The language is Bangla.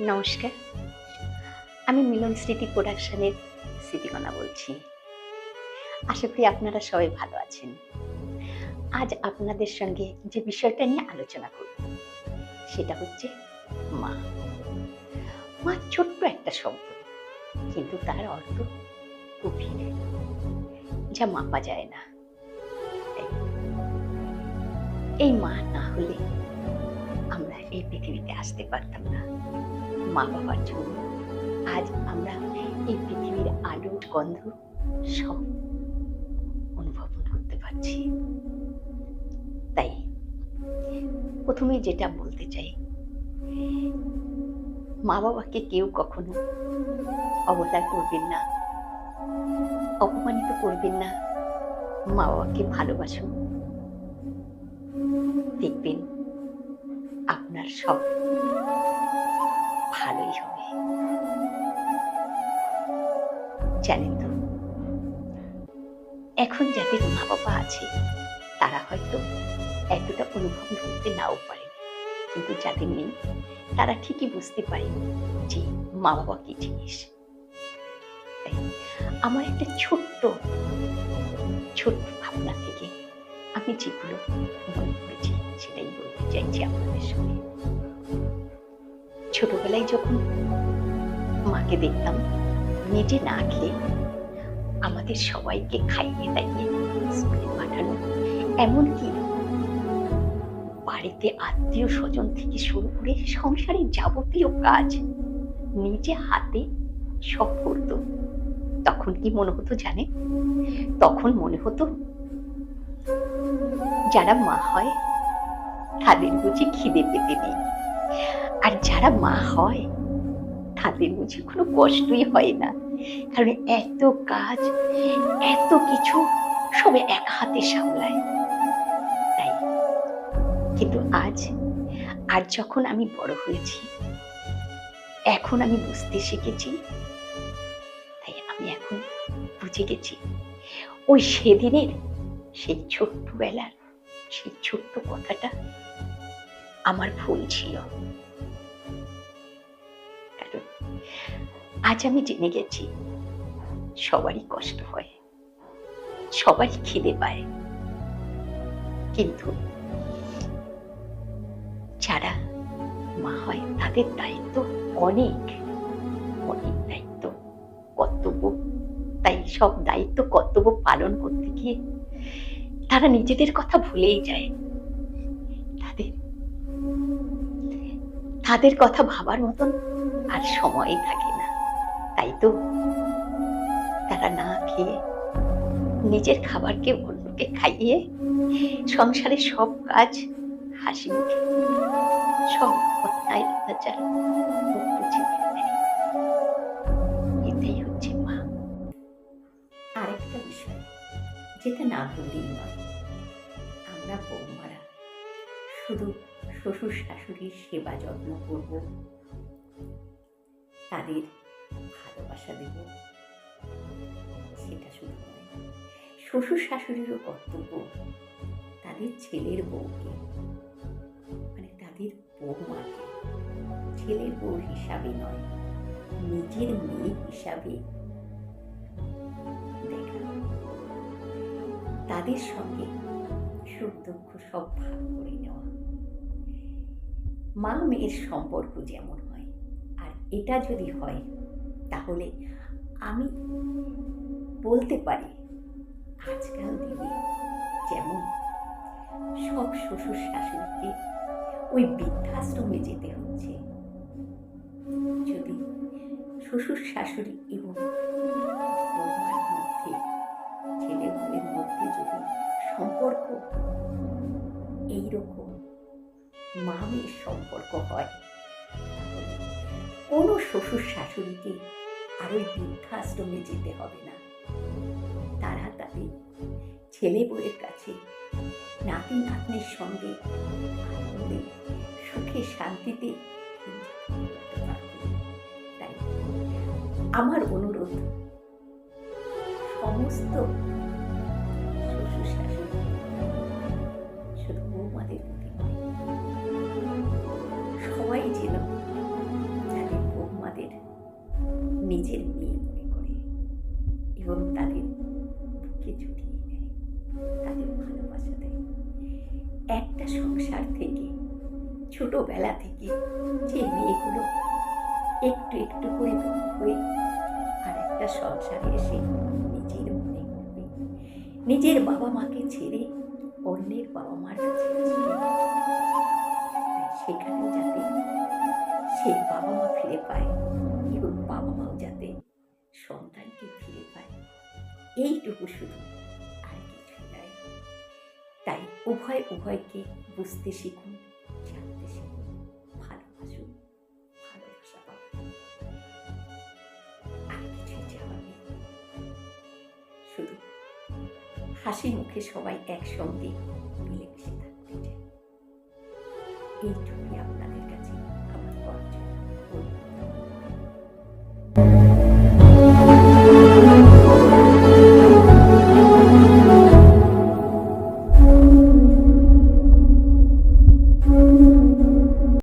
নমস্কার। আমি মিলন স্মৃতি প্রোডাকশনের স্মৃতিকণা বলছি। আশা করি আপনারা সবাই ভালো আছেন। আজ আপনাদের সঙ্গে যে বিষয়টা নিয়ে আলোচনা করব, সেটা হচ্ছে মা। মা ছোট্ট একটা শব্দ, কিন্তু তার অর্থ গভীর। যা মাপা যায় না। এই- এই মা না হলে আমরা এই পৃথিবীতে আসতে পারতাম না। মা বাবার জন্য আজ আমরা এই পৃথিবীর আলো গন্ধ সব অনুভব করতে পারছি। তাই প্রথমে যেটা বলতে চাই মা বাবাকে কেউ কখনো অবতার করবেন না, অপমানিত করবেন না। মা বাবাকে ভালোবাসুন। দেখবেন আপনার সব ভালোই হবে। জানেন তো, এখন যাদের মা বাবা আছে, তারা হয়তো এতটা অনুভব করতে নাও পারে কিন্তু যাদের নেই, তারা ঠিকই বুঝতে পারে যে মা বাবা কি জিনিস। আমার একটা ছোট্ট ছোট্ট ভাবনা থেকে আমি যেগুলো মনে করেছি সেটাই বলতে চাইছি আপনাদের সঙ্গে। ছোটবেলায় যখন মাকে দেখতাম নিজে না খেয়ে আমাদের সবাইকে খাইয়ে দাইয়ে স্কুলে পাঠানো। এমনকি বাড়িতে আত্মীয় স্বজন থেকে শুরু করে সংসারের যাবতীয় কাজ নিজে হাতে সব করতো। তখন কি মনে হতো জানে? তখন মনে হতো যারা মা হয় তাদের বুঝি খিদে পেতে নেই। আর যারা মা হয়, তাদের বুঝি কোনো কষ্টই হয় না। কারণ এত কাজ, এত কিছু সবে এক হাতে সামলায়। তাই। কিন্তু আজ আর যখন আমি বড় হয়েছি, এখন আমি বুঝতে শিখেছি, তাই আমি এখন বুঝে গেছি, ওই সেদিনের সেই ছোট্টবেলার, সেই ছোট্ট কথাটা আমার ভুল ছিল। আজ আমি জেনে গেছি, সবারই কষ্ট হয়, সবারই খিদে পায়। কিন্তু যারা মা হয়, তাদের দায়িত্ব অনেক অনেক দায়িত্ব, কর্তব্য। তাই সব দায়িত্ব, কর্তব্য পালন করতে গিয়ে তারা নিজেদের কথা ভুলেই যায়। তাদের তাদের কথা ভাবার মতন আর সময়ই থাকে তাই তো। তারা না খেয়ে নিজের খাবারকে অন্যকে খাইয়ে সংসারের সব কাজ হাসি মুখে সব অন্যায় অত্যাচার। এটাই হচ্ছে মা। আরেকটা বিষয়, যেটা না বললেই নয়, আমরা বৌমারা শুধু শ্বশুর শাশুড়ির সেবা যত্ন করব। তাদের ভালোবাসা দেব। সেটা শুধু নয়, শ্বশুর শাশুড়িরও কর্তব্য তাদের ছেলের বউকে মানে তাদের বৌমাকে ছেলের বউ হিসাবে নয়, নিজের মেয়ে হিসাবে তাদের সঙ্গে সুখ দুঃখ সব ভাগ করে নেওয়া। মা মেয়ের সম্পর্ক যেমন হয়, আর এটা যদি হয় তাহলে আমি বলতে পারি, আজকাল দিনে যেমন সব শ্বশুর শাশুড়িকে ওই বৃদ্ধাশ্রমে যেতে হচ্ছে, যদি শ্বশুর শাশুড়ি এবং বৌমার মধ্যে ছেলে বউয়ের মধ্যে যদি সম্পর্ক এইরকম মা মেয়ের সম্পর্ক হয় কোনো শ্বশুর শাশুড়িকে আর ওই বৃদ্ধাশ্রমে যেতে হবে না। তারা তাদের ছেলে বউয়ের কাছে নাতি নাতনির সঙ্গে আনন্দে সুখে শান্তিতে তাই আমার অনুরোধ, সমস্ত নিজের মেয়ে মনে করে। এবং তাদের বুকে জড়িয়ে নেয় তাদের ভালোবাসা দেয়। একটা সংসার থেকে, ছোটবেলা থেকে যে মেয়েগুলো একটু একটু করে বড় হয়ে আর একটা সংসারে এসে নিজের মনে করবে, নিজের বাবা মাকে ছেড়ে অন্যের বাবা মার কাছে সেখানে যাতে সেই বাবা মা ফিরে পায় এবং বাবা মাও যাতে এইটুকু শুধু। আর কিছুই নয় তাই উভয় উভয়কে বুঝতে শিখুন, জানতে শিখুন, ভালোবাসুন, ভালোবাসা আর কিছুই চাওয়ার নেই। শুধু হাসি মুখে সবাই একসঙ্গে মিলেমিশে থাকতে চাই। এইটুকুই আপনাদের কাছে আমার অর্জন